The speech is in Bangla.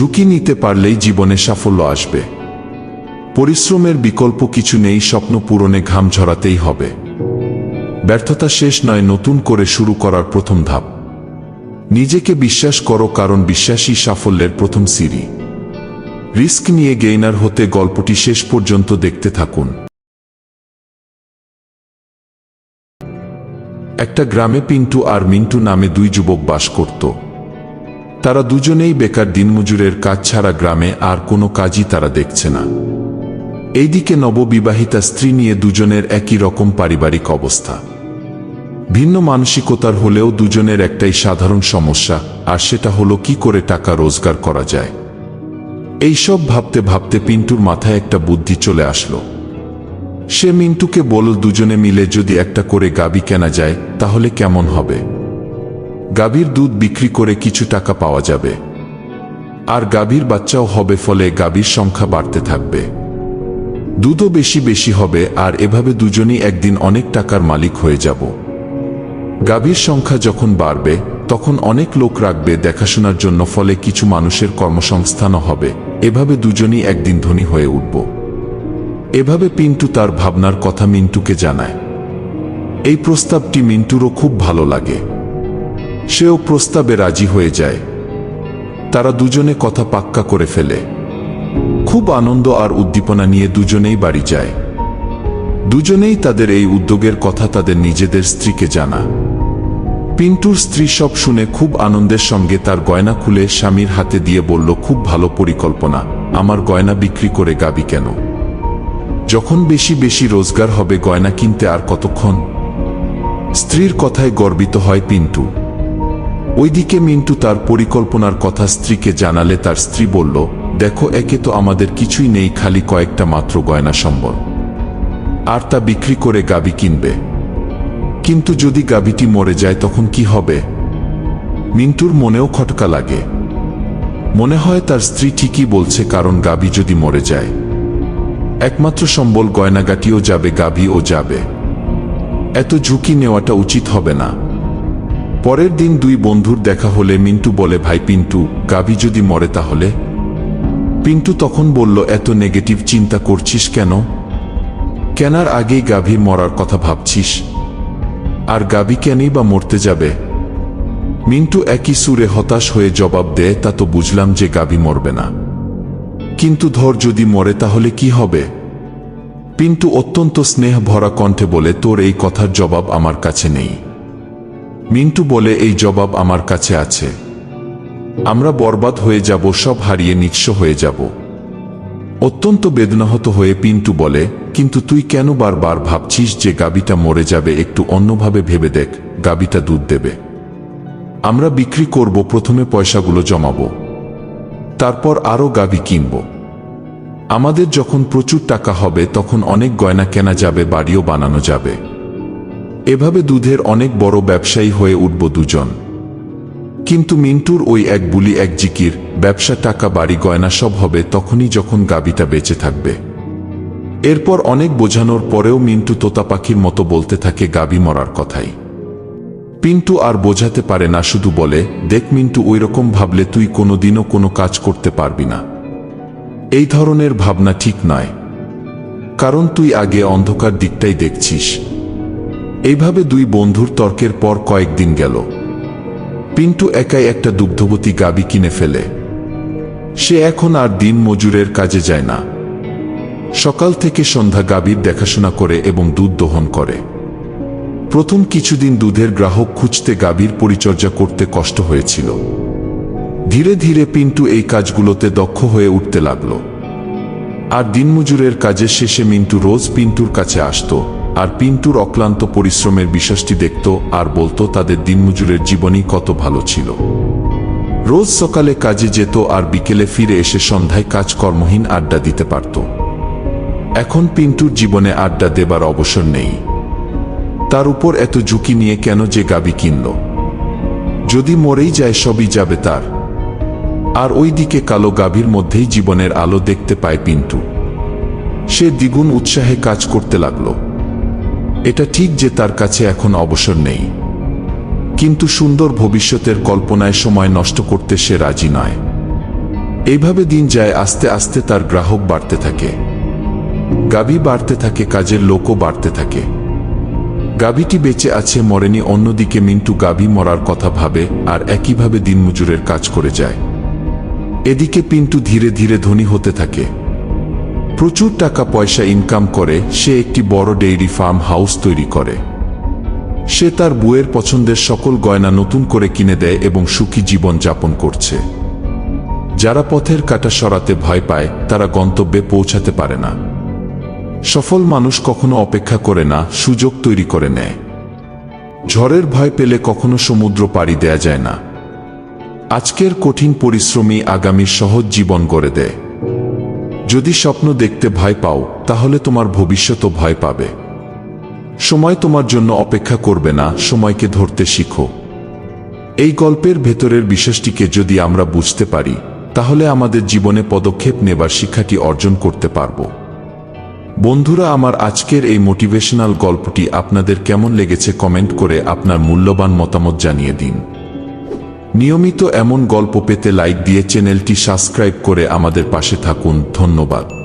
ঝুঁকি নিতে পারলেই জীবনে সাফল্য আসবে। পরিশ্রমের বিকল্প কিছু নেই, স্বপ্ন পূরণে ঘাম ঝরাতেই হবে। ব্যর্থতা শেষ নয়, নতুন করে শুরু করার প্রথম ধাপ। নিজেকে বিশ্বাস করো, কারণ বিশ্বাসই সাফল্যের প্রথম সিঁড়ি। রিস্ক নিয়ে গেইনার হতে গল্পটি শেষ পর্যন্ত দেখতে থাকুন। একটা গ্রামে পিন্টু আর মিন্টু নামে দুই যুবক বাস করত। তারা দুজনেই বেকার দিনমজুরের কাজ ছাড়া গ্রামে আর কোনো কাজই তারা দেখছে না। এইদিকে নববিবাহিতা স্ত্রী নিয়ে দুজনের একই রকম পারিবারিক অবস্থা। ভিন্ন মানসিকতার হলেও দুজনের একটাই সাধারণ সমস্যা, আর সেটা হলো কি করে টাকা রোজগার করা যায়। এইসব ভাবতে ভাবতে পিন্টুর মাথায় একটা বুদ্ধি চলে আসলো। সে মিন্টুকে বলল, দুজনে মিলে যদি একটা করে গাবি কেনা যায়, তাহলে কেমন হবে? গাভীর দুধ বিক্রি করে কিছু টাকা পাওয়া যাবে। আর গাভীর বাচ্চাও হবে ফলে গাভীর সংখ্যা বাড়তে থাকবে। দুধও বেশি বেশি হবে, আর এভাবে দুজনই একদিন অনেক টাকার মালিক হয়ে যাব। গাভীর সংখ্যা যখন বাড়বে, তখন অনেক লোক রাখবে দেখাশোনার জন্য, ফলে কিছু মানুষের কর্মসংস্থানও হবে। এভাবে দুজনই একদিন ধনী হয়ে উঠব। এভাবে পিন্টু তার ভাবনার কথা মিন্টুকে জানায়। এই প্রস্তাবটি মিন্টুরও খুব ভালো লাগে। সেও প্রস্তাবে রাজি হয়ে যায়। তারা দুজনে কথা পাক্কা করে ফেলে। খুব আনন্দ আর উদ্দীপনা নিয়ে দুজনেই বাড়ি যায়। দুজনেই তাদের এই উদ্যোগের কথা তাদের নিজেদের স্ত্রীকে জানা। পিন্টুর স্ত্রী সব শুনে খুব আনন্দের সঙ্গে তার গয়না খুলে স্বামীর হাতে দিয়ে বলল, খুব ভালো পরিকল্পনা। আমার গয়না বিক্রি করে গাবি কেন? যখন বেশি বেশি রোজগার হবে গয়না কিনতে আর কতক্ষণ? স্ত্রীর কথায় গর্বিত হয় পিন্টু। ওইদিকে মিন্টু তার পরিকল্পনার কথা স্ত্রীকে জানালে তার স্ত্রী বলল, দেখো, একে তো আমাদের কিছুই নেই, খালি কয়েকটা মাত্র গয়না সম্বল। আর তা বিক্রি করে গাবি কিনবে। কিন্তু যদি গাবিটি মরে যায়, তখন কি হবে? মিন্টুর মনেও খটকা লাগে। মনে হয় তার স্ত্রী ঠিকই বলছে, কারণ গাবি যদি মরে যায়, একমাত্র সম্বল গয়নাগাটিও যাবে, গাবিও যাবে। এত ঝুঁকি নেওয়াটা উচিত হবে না। পরের দিন দুই বন্ধুর দেখা হলে মিন্টু বলে, ভাই পিন্টু গাবি যদি মরে তাহলে? পিন্টু তখন বলল, এত নেগেটিভ চিন্তা করছিস কেন? কেনার আগেই গাভি মরার কথা ভাবছিস। আর গাবি কেনই বা মরতে যাবে? মিন্টু একই সুরে হতাশ হয়ে জবাব দেয়, তা তো বুঝলাম যে গাবি মরবে না। কিন্তু ধর যদি মরে তাহলে কি হবে? পিন্টু অত্যন্ত স্নেহ ভরা কণ্ঠে বলে, তোর এই কথার জবাব আমার কাছে নেই। মিন্টু বলে, এই জবাব আমার কাছে আছে। আমরা বরবাদ হয়ে যাব, সব হারিয়ে নিঃস্ব হয়ে যাব। অত্যন্ত বেদনাহত হয়ে পিন্টু বলে, কিন্তু তুই কেন বারবার ভাবছিস যে গাবিটা মরে যাবে? একটু অন্যভাবে ভেবে দেখ, গাবিটা দুধ দেবে। আমরা বিক্রি করব, প্রথমে পয়সাগুলো জমাব। তারপর আরও গাবি কিনব। আমাদের যখন প্রচুর টাকা হবে, তখন অনেক গয়না কেনা যাবে, বাড়িও বানানো যাবে। এভাবে দুধের অনেক বড় ব্যবসায়ী হয়ে উঠব দুজন। কিন্তু মিন্টুর ওই এক বুলি এক জিকির, ব্যবসা, টাকা, বাড়ি, গয়না সব হবে তখনই যখন গাবিটা বেঁচে থাকবে। এরপর অনেক বোঝানোর পরেও মিন্টু তোতা পাখির মতো বলতে থাকে গাবি মরার কথাই। পিন্টু আর বোঝাতে পারে না, শুধু বলে, দেখ মিন্টু ওই রকম ভাবলে তুই কোনোদিনও কোনো কাজ করতে পারবি না। এই ধরনের ভাবনা ঠিক নয়। কারণ তুই আগে অন্ধকার দিকটাই দেখছিস। এইভাবে দুই বন্ধুর তর্কের পর কয়েকদিন গেল। পিন্টু একাই একটা দুগ্ধবতী গাবি কিনে ফেলে। সে এখন আর দিন মজুরের কাজে যায় না। সকাল থেকে সন্ধ্যা গাভীর দেখাশোনা করে এবং দুধ দহন করে। প্রথম কিছুদিন দুধের গ্রাহক খুঁজতে গাভীর পরিচর্যা করতে কষ্ট হয়েছিল। ধীরে ধীরে পিন্টু এই কাজগুলোতে দক্ষ হয়ে উঠতে লাগল। আর দিনমজুরের কাজের শেষে মিন্টু রোজ পিন্টুর কাছে আসতো। আর পিন্টুর অক্লান্ত পরিশ্রমের বিশ্বাসটি দেখত আর বলতো তাদের দিনমজুরের জীবনই কত ভালো ছিল। রোজ সকালে কাজে যেত আর বিকেলে ফিরে এসে সন্ধ্যায় কাজকর্মহীন আড্ডা দিতে পারত। এখন পিন্টুর জীবনে আড্ডা দেবার অবসর নেই। তার উপর এত ঝুঁকি নিয়ে কেন যে গাবি কিনল? যদি মরেই যায় সবই যাবে তার। আর ওই দিকে কালো গাভীর মধ্যেই জীবনের আলো দেখতে পায় পিন্টু। সে দ্বিগুণ উৎসাহে কাজ করতে লাগল। এটা ঠিক যে তার কাছে এখন অবসর নেই। কিন্তু সুন্দর ভবিষ্যতের কল্পনায় সময় নষ্ট করতে সে রাজি নয়। এইভাবে দিন যায়, আস্তে আস্তে তার গ্রাহক বাড়তে থাকে। গাবি বাড়তে থাকে, কাজের লোকও বাড়তে থাকে। গাভীটি বেঁচে আছে, মরেনি, অন্যদিকে মিন্টু গাভী মরার কথা ভাবে আর একইভাবে দিনমজুরের কাজ করে যায়। এদিকে পিন্টু ধীরে ধীরে ধনী হতে থাকে। প্রচুর টাকা পয়সা ইনকাম করে সে একটি বড় ডেইরি ফার্ম হাউস তৈরি করে। সে তার বউয়ের পছন্দের সকল গয়না নতুন করে কিনে দেয় এবং সুখী জীবন যাপন করছে। যারা পথের কাটা সরাতে ভয় পায়, তারা গন্তব্যে পৌঁছাতে পারে না। সফল মানুষ কখনো অপেক্ষা করে না, সুযোগ তৈরি করে নেয়। ঝড়ের ভয় পেলে কখনো সমুদ্র পাড়ি দেয়া যায় না। আজকের কঠিন পরিশ্রমী আগামী সহজ জীবন গড়ে দেয়। যদি স্বপ্ন দেখতে ভয় পাও, তাহলে তোমার ভবিষ্যতও ভয় পাবে। সময় তোমার জন্য অপেক্ষা করবে না, সময়কে ধরতে শিখো। এই গল্পের ভেতরের বিষয়টিকে যদি আমরা বুঝতে পারি, তাহলে আমাদের জীবনে পদক্ষেপ নেবার শিক্ষাটি অর্জন করতে পারব। বন্ধুরা, আমার আজকের এই মোটিভেশনাল গল্পটি আপনাদের কেমন লেগেছে কমেন্ট করে আপনার মূল্যবান মতামত জানিয়ে দিন। নিয়মিত এমন গল্প পেতে লাইক দিয়ে চ্যানেলটি সাবস্ক্রাইব করে আমাদের পাশে থাকুন ধন্যবাদ।